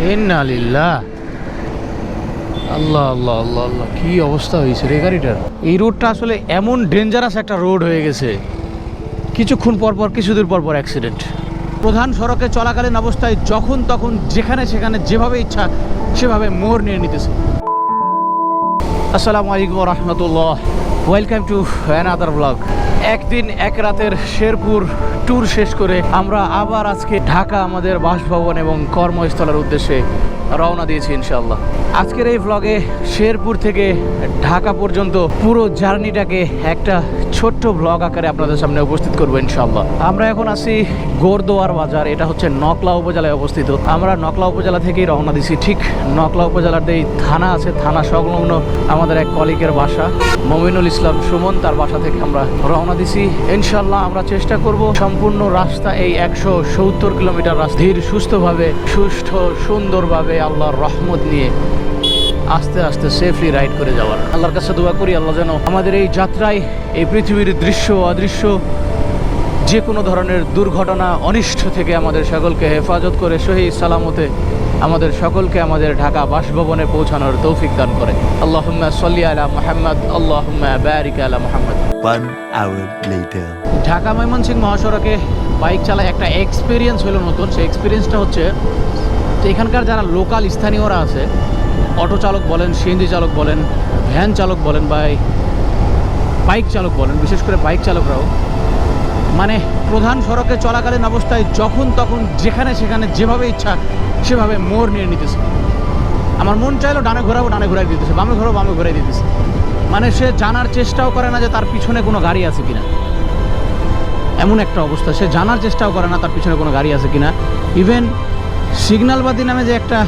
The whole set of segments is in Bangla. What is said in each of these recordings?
ইন্নালিল্লাহ। আল্লাহ আল্লাহ আল্লাহ আল্লাহ, কি অবস্থা হয়েছে রে গাড়িটার? এই রোডটা আসলে এমন ডেঞ্জারাস একটা রোড হয়ে গেছে। কিছুক্ষণ পরপর কিছুদিন পরপর পর পর অ্যাক্সিডেন্ট প্রধান সড়কে চলাকালীন অবস্থায় যখন তখন যেখানে সেখানে যেভাবে ইচ্ছা, সেভাবে মোড় নিয়ে নিতেছে। আসসালামু আলাইকুম রহমতুল্লাহ। ওয়েলকাম টু অ্যানাদার ব্লগ একদিন এক রাতের শেরপুর ট্যুর শেষ করে আমরা আবার আজকে ঢাকা আমাদের বাসভবন এবং কর্মস্থলের উদ্দেশ্যে রওনা দিয়েছি ইনশাল্লাহ আজকের এই ব্লগে শেরপুর থেকে ঢাকা পর্যন্ত পুরো জার্নিটাকে একটা ছোট্ট ব্লগ আকারে আপনাদের সামনে উপস্থিত করব ইনশাল্লাহ আমরা এখন আছি গোরদোয়ার বাজার, এটা হচ্ছে নকলা উপজেলায় অবস্থিত। আমরা নকলা উপজেলা থেকেই রওনা দিছি ঠিক নকলা উপজেলার এই থানা আছে, থানা সংলগ্ন আমাদের এক কলিগের বাসা। মমিনুল ইসলাম সুমন, তার বাসা থেকে আমরা রওনা দিছি ইনশাল্লাহ আমরা চেষ্টা করব সম্পূর্ণ রাস্তা এই একশো সত্তর কিলোমিটার রাস্তা। ধীর সুস্থভাবে, সুষ্ঠ, সুন্দরভাবে আল্লাহর রহমত নিয়ে আস্তে আস্তে সেফলি রাইড করে যাওয়ার। আল্লাহর কাছে দোয়া করি আল্লাহ যেন আমাদের এই যাত্রায় এই পৃথিবীর দৃশ্য অদৃশ্য যে কোনো ধরনের দুর্ঘটনা অনিষ্ট থেকে আমাদের সকলকে হেফাজত করে সহি সালামতে আমাদের সকলকে আমাদের ঢাকা বাসভবনে পৌঁছানোর তৌফিক দান করে। আল্লাহুম্মা সাল্লি আলা মুহাম্মদ আল্লাহুম্মা বারিক আলা মুহাম্মদ. ঢাকা ময়মনসিংহ মহাসড়কে বাইক চালায় একটা এক্সপিরিয়েন্স হলো নতুন। সেই এক্সপিরিয়েন্সটা হচ্ছে তো এখানকার যারা লোকাল স্থানীয়রা আছে, অটো চালক বলেন সিএনজি চালক বলেন, ভ্যান চালক বলেন বা বাইক চালক বলেন, বিশেষ করে বাইক চালকরাও মানে প্রধান সড়কে চলাকালীন অবস্থায় যখন তখন যেখানে সেখানে যেভাবে ইচ্ছা সেভাবে মোড় নিয়ে নিতেছে। আমার মন চাইলো ডানে ঘোরাবো, ডানে ঘুরাই দিতেছে, বামে ঘোরাবো, বামে ঘুরাই দিতেছে। মানে সে জানার চেষ্টাও করে না যে তার পিছনে কোনো গাড়ি আছে কিনা। এমন একটা অবস্থা, সে জানার চেষ্টাও করে না তার পিছনে কোনো গাড়ি আছে কিনা। ইভেন সিগন্যালবাদী নামে যে একটা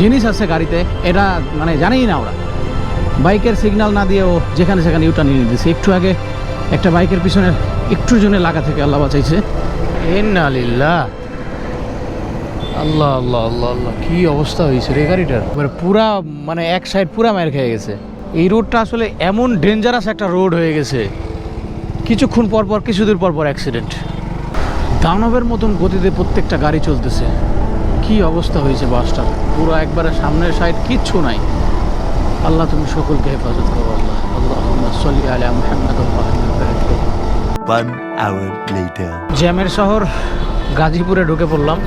জিনিস আছে গাড়িতে, এটা মানে জানেই না ওরা। বাইকের সিগনাল না দিয়ে ও যেখানে সেখানে ইউটার্ন নিয়ে নিতেছে। একটু আগে একটা বাইকের পিছনে একটু জনে লাগা থেকে আল্লাহ বাঁচাইছে। আল্লাহ আল্লাহ আল্লাহ আল্লাহ, কি অবস্থা হয়েছে রে গাড়িটার? এবার পুরা মানে এক সাইড পুরা মায়ের খেয়ে গেছে। এই রোডটা আসলে এমন ডেঞ্জারাস একটা রোড হয়ে গেছে। কিছুক্ষণ পর পর কিছুদূর পর পর অ্যাক্সিডেন্ট দানবের মতন গতিতে প্রত্যেকটা গাড়ি চলতেছে। কি অবস্থা হয়েছে বাসটার পুরো একবারে সামনের সাইড কিচ্ছু নাই। আল্লাহ তুমি সকলকে হেফাজত করো আল্লাহ। আল্লাহ সলি আলা মুহাম্মদ One hour later. জ্যামের শহর গাজীপুরে ঢুকে পড়লাম।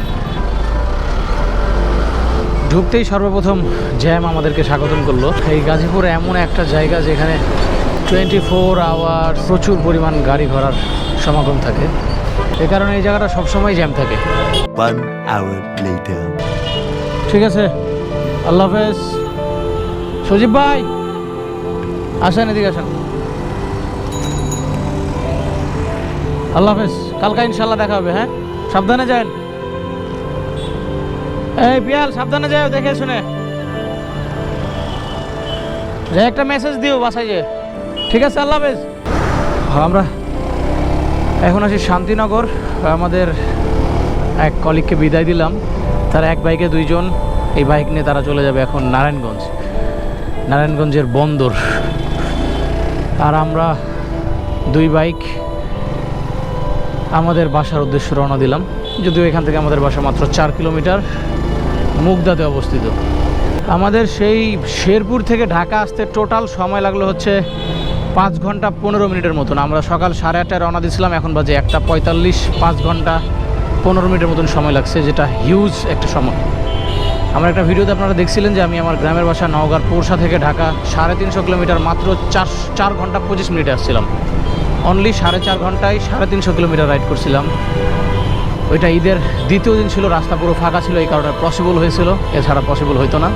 ঢুকতেই সর্বপ্রথম জ্যাম আমাদেরকে স্বাগতম করল। এই গাজীপুর এমন একটা জায়গা যেখানে টোয়েন্টি ফোর আওয়ার প্রচুর পরিমাণ গাড়ি ঘোড়ার সমাগম থাকে। এ কারণে এই জায়গাটা সবসময় জ্যাম থাকে। One hour later. ঠিক আছে। আল্লাহ হাফেজ। সজীব ভাই আসেন এদিকে আসেন। আল্লাহ হাফেজ কালকা ইনশাল্লাহ দেখা হবে হ্যাঁ? সাবধানে যান। এই পিয়াল সাবধানে যাও দেখে শুনে। যে একটা মেসেজ দিও বাসায় যে ঠিক আছে আল্লাহ হাফেজ। আমরা এখন আছি শান্তিনগর। আমাদের এক কলিগকে বিদায় দিলাম। তারা এক বাইকে দুইজন। এই বাইক নিয়ে তারা চলে যাবে এখন নারায়ণগঞ্জ। নারায়ণগঞ্জের বন্দর। আর আমরা দুই বাইক আমাদের বাসার উদ্দেশ্যে রওনা দিলাম। যদিও এখান থেকে আমাদের বাসা মাত্র চার কিলোমিটার মুগদাতে অবস্থিত। আমাদের সেই শেরপুর থেকে ঢাকা আসতে টোটাল সময় লাগল হচ্ছে পাঁচ ঘণ্টা পনেরো মিনিটের মতন। আমরা সকাল সাড়ে আটটায় রওনা দিয়েছিলাম, এখন বাজে একটা পঁয়তাল্লিশ, পাঁচ ঘণ্টা পনেরো মিনিটের মতন সময় লাগছে, যেটা হিউজ একটা সময়। আমার একটা ভিডিওতে আপনারা দেখছিলেন যে আমি আমার গ্রামের বাসা নওগাঁর পোরশা থেকে ঢাকা সাড়ে তিনশো কিলোমিটার মাত্র চার চার ঘণ্টা পঁচিশ মিনিটে আসছিলাম। অনলি সাড়ে চার ঘন্টায় সাড়ে তিনশো কিলোমিটার রাইড করছিলাম। ওইটা ঈদের দ্বিতীয় দিন ছিল, রাস্তা পুরো ফাঁকা ছিল, এই কারণে পসিবল হয়েছিল। এছাড়া পসিবল হতো না।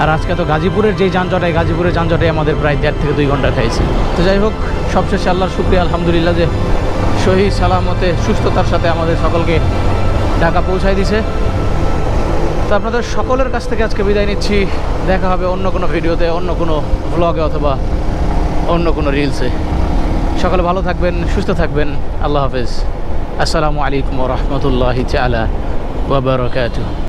আর আজকে তো গাজীপুরের যেই যানজট এই গাজীপুরের যানজটে আমাদের প্রায় দেড় থেকে দুই ঘণ্টা খাইছে। তো যাই হোক, সবশেষে আল্লাহর শুক্রিয়া, আলহামদুলিল্লাহ যে সহি সালামতে, সুস্থতার সাথে আমাদের সকলকে ঢাকা পৌঁছায় দিছে। তো আপনাদের সকলের কাছ থেকে আজকে বিদায় নিচ্ছি। দেখা হবে অন্য কোনো ভিডিওতে, অন্য কোনো ব্লগে অথবা অন্য কোনো রিলসে সকলে ভালো থাকবেন, সুস্থ থাকবেন। আল্লাহ হাফেজ। আসসালামু আলাইকুম রহমতুল্লাহ চালা ওবরাকাতু